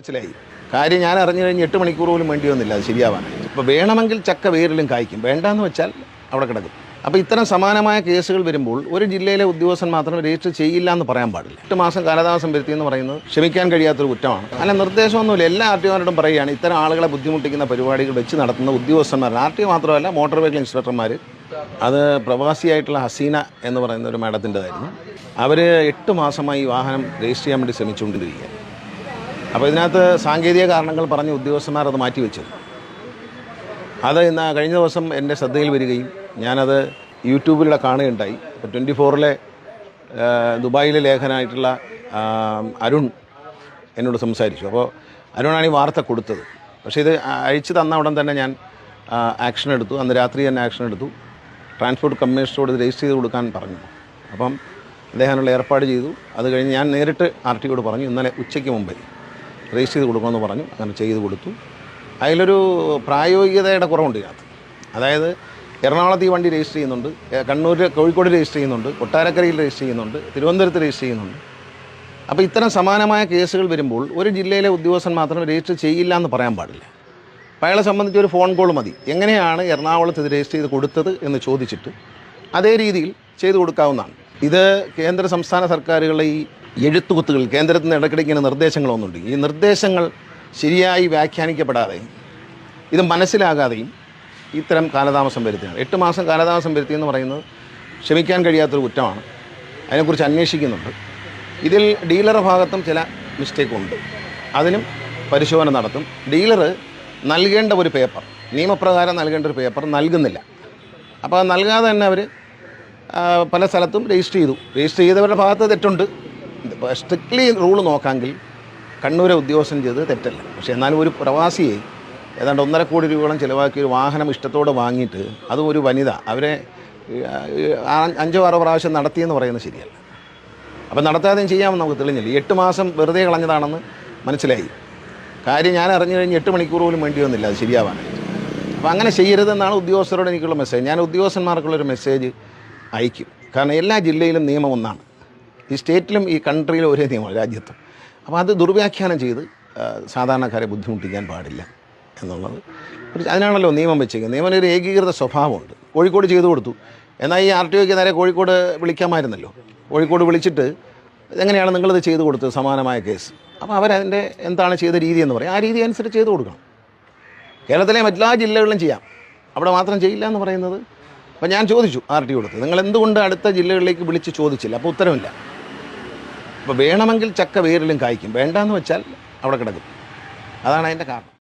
മനസ്സിലായി? കാര്യം ഞാൻ അറിഞ്ഞു കഴിഞ്ഞ് എട്ട് മണിക്കൂർ പോലും വേണ്ടി വന്നില്ല അത് ശരിയാവാൻ. അപ്പോൾ വേണമെങ്കിൽ ചക്ക വേരിലും കായ്ക്കും. വേണ്ടാന്ന് വെച്ചാൽ അവിടെ കിടക്കും. അപ്പോൾ ഇത്തരം സമാനമായ കേസുകൾ വരുമ്പോൾ ഒരു ജില്ലയിലെ ഉദ്യോഗസ്ഥൻ മാത്രം രജിസ്റ്റർ ചെയ്യില്ല എന്ന് പറയാൻ പാടില്ല. എട്ട് മാസം കാലതാമസം വരുത്തി എന്ന് പറയുന്നത് ക്ഷമിക്കാൻ കഴിയാത്തൊരു കുറ്റമാണ്. അല്ല നിർദ്ദേശമൊന്നുമില്ല. എല്ലാ ആർ ടി ഒമാരോടും പറയുകയാണ് ഇത്തരം ആളുകളെ ബുദ്ധിമുട്ടിക്കുന്ന പരിപാടികൾ വെച്ച് നടത്തുന്ന ഉദ്യോഗസ്ഥന്മാർ. ആർ ടി മാത്രമല്ല മോട്ടോർ വെഹിക്കിൾ ഇൻസ്പെക്ടർമാർ അത് പ്രവാസിയായിട്ടുള്ള ഹസീന എന്ന് പറയുന്ന ഒരു മാഡത്തിന്റെതായിരുന്നു. അവർ എട്ട് മാസമായി വാഹനം രജിസ്റ്റർ ചെയ്യാൻ വേണ്ടി ശ്രമിച്ചുകൊണ്ടിരിക്കുകയാണ്. അപ്പോൾ ഇതിനകത്ത് സാങ്കേതിക കാരണങ്ങൾ പറഞ്ഞ് ഉദ്യോഗസ്ഥന്മാർ അത് മാറ്റിവെച്ചു അത് ഇന്ന് കഴിഞ്ഞ ദിവസം എന്റെ ശ്രദ്ധയിൽ വരികയും ഞാനത് യൂട്യൂബിലൂടെ കാണുകയുണ്ടായി. അപ്പോൾ ട്വന്റി ഫോറിലെ ദുബായിലെ ലേഖനായിട്ടുള്ള അരുൺ എന്നോട് സംസാരിച്ചു. അപ്പോൾ അരുണാണ് ഈ വാർത്ത കൊടുത്തത്. പക്ഷേ ഇത് അയച്ചു തന്ന ഉടൻ തന്നെ ഞാൻ ആക്ഷൻ എടുത്തു. അന്ന് രാത്രി തന്നെ ആക്ഷൻ എടുത്തു. ട്രാൻസ്പോർട്ട് കമ്മീഷനോട് ഇത് രജിസ്റ്റർ ചെയ്ത് കൊടുക്കാൻ പറഞ്ഞു. അപ്പം അദ്ദേഹം ഏർപ്പാട് ചെയ്തു. അത് കഴിഞ്ഞ് ഞാൻ നേരിട്ട് ആർ ടിയോട് പറഞ്ഞു. ഇന്നലെ ഉച്ചയ്ക്ക് മുമ്പേ രജിസ്റ്റർ ചെയ്ത് കൊടുക്കണമെന്ന് പറഞ്ഞു. അങ്ങനെ ചെയ്ത് കൊടുത്തു. അതിലൊരു പ്രായോഗികതയുടെ കുറവുണ്ട് ഇതിനകത്ത്. അതായത് എറണാകുളത്ത് ഈ വണ്ടി രജിസ്റ്റർ ചെയ്യുന്നുണ്ട്. കണ്ണൂർ കോഴിക്കോട് രജിസ്റ്റർ ചെയ്യുന്നുണ്ട്. കൊട്ടാരക്കരയിൽ രജിസ്റ്റർ ചെയ്യുന്നുണ്ട്. തിരുവനന്തപുരത്ത് രജിസ്റ്റർ ചെയ്യുന്നുണ്ട്. അപ്പോൾ ഇത്തരം സമാനമായ കേസുകൾ വരുമ്പോൾ ഒരു ജില്ലയിലെ ഉദ്യോഗസ്ഥൻ മാത്രം രജിസ്റ്റർ ചെയ്യില്ല എന്ന് പറയാൻ പാടില്ല. അപ്പോൾ അയാളെ സംബന്ധിച്ച് ഒരു ഫോൺ കോൾ മതി. എങ്ങനെയാണ് എറണാകുളത്ത് ഇത് രജിസ്റ്റർ ചെയ്ത് കൊടുത്തത് എന്ന് ചോദിച്ചിട്ട് അതേ രീതിയിൽ ചെയ്തു കൊടുക്കാവുന്നതാണ്. ഇത് കേന്ദ്ര സംസ്ഥാന സർക്കാരുകളെ ഈ എഴുത്തുകുത്തുകൾ കേന്ദ്രത്തിൽ നിന്ന് ഇടയ്ക്കിടയ്ക്ക് ഇങ്ങനെ നിർദ്ദേശങ്ങളൊന്നുണ്ട്. ഈ നിർദ്ദേശങ്ങൾ ശരിയായി വ്യാഖ്യാനിക്കപ്പെടാതെ ഇത് മനസ്സിലാകാതെയും ഇത്തരം കാലതാമസം വരുത്തിയാണ്. എട്ട് മാസം കാലതാമസം വരുത്തി എന്ന് പറയുന്നത് ക്ഷമിക്കാൻ കഴിയാത്തൊരു കുറ്റമാണ്. അതിനെക്കുറിച്ച് അന്വേഷിക്കുന്നുണ്ട്. ഇതിൽ ഡീലറുടെ ഭാഗത്തും ചില മിസ്റ്റേക്ക് ഉണ്ട് അതിനും പരിശോധന നടത്തും. ഡീലർ നൽകേണ്ട ഒരു പേപ്പർ നിയമപ്രകാരം നൽകേണ്ട ഒരു പേപ്പർ നൽകുന്നില്ല. അപ്പോൾ അത് നൽകാതെ തന്നെ അവർ പല സ്ഥലത്തും രജിസ്റ്റർ ചെയ്തു. രജിസ്റ്റർ ചെയ്തവരുടെ ഭാഗത്ത് തെറ്റുണ്ട്. സ്ട്രിക്ട്ലി റൂൾ നോക്കാമെങ്കിൽ കണ്ണൂരെ ഉദ്യോഗസ്ഥൻ ചെയ്തത് തെറ്റല്ല. പക്ഷേ എന്നാലും ഒരു പ്രവാസിയെ ഏതാണ്ട് ഒന്നര കോടി രൂപയോളം ചിലവാക്കി ഒരു വാഹനം ഇഷ്ടത്തോടെ വാങ്ങിയിട്ട് അതും ഒരു വനിത അവരെ അഞ്ചോ ആറോ പ്രാവശ്യം നടത്തിയെന്ന് പറയുന്നത് ശരിയല്ല. അപ്പം നടത്താതെയും ചെയ്യാമെന്ന് നമുക്ക് തെളിഞ്ഞില്ല. എട്ട് മാസം വെറുതെ കളഞ്ഞതാണെന്ന് മനസ്സിലായി. കാര്യം ഞാൻ അറിഞ്ഞു കഴിഞ്ഞ് എട്ട് മണിക്കൂർ പോലും വേണ്ടി വന്നില്ല. അത് ശരിയാവാൻ അപ്പോൾ അങ്ങനെ ചെയ്യരുതെന്നാണ് ഉദ്യോഗസ്ഥരോട് എനിക്കുള്ള മെസ്സേജ് ഞാൻ ഉദ്യോഗസ്ഥന്മാർക്കുള്ളൊരു മെസ്സേജ് അയക്കും. കാരണം എല്ലാ ജില്ലയിലും നിയമം ഒന്നാണ്. ഈ സ്റ്റേറ്റിലും ഈ കൺട്രിയിലും ഒരേ നിയമമാണ് രാജ്യത്തും. അപ്പോൾ അത് ദുർവ്യാഖ്യാനം ചെയ്ത് സാധാരണക്കാരെ ബുദ്ധിമുട്ടിക്കാൻ പാടില്ല എന്നുള്ളത്. അതിനാണല്ലോ നിയമം വെച്ചേക്കുന്നത്. നിയമം ഒരു ഏകീകൃത സ്വഭാവമുണ്ട്. കോഴിക്കോട് ചെയ്തു കൊടുത്തു. എന്നാൽ ഈ ആർ ടി ഒക്ക് നേരെ കോഴിക്കോട് വിളിക്കാമായിരുന്നല്ലോ. കോഴിക്കോട് വിളിച്ചിട്ട് എങ്ങനെയാണ് നിങ്ങളിത് ചെയ്തു കൊടുത്തത് സമാനമായ കേസ്? അപ്പോൾ അവരതിന്റെ എന്താണ് ചെയ്ത രീതി എന്ന് പറയും. ആ രീതി അനുസരിച്ച് ചെയ്തു കൊടുക്കണം. കേരളത്തിലെ മറ്റെല്ലാ ജില്ലകളിലും ചെയ്യാം. അവിടെ മാത്രം ചെയ്യില്ല എന്ന് പറയുന്നത് അപ്പോൾ ഞാൻ ചോദിച്ചു ആർ ടി കൊടുത്ത്. നിങ്ങൾ എന്തുകൊണ്ട് അടുത്ത ജില്ലകളിലേക്ക് വിളിച്ച് ചോദിച്ചില്ല? അപ്പോൾ ഉത്തരവില്ല. അപ്പോൾ വേണമെങ്കിൽ ചക്ക വേരിലും കായ്ക്കും. വേണ്ടാന്ന് വെച്ചാൽ അവിടെ കിടക്കും. അതാണ് അതിന്റെ കാരണം.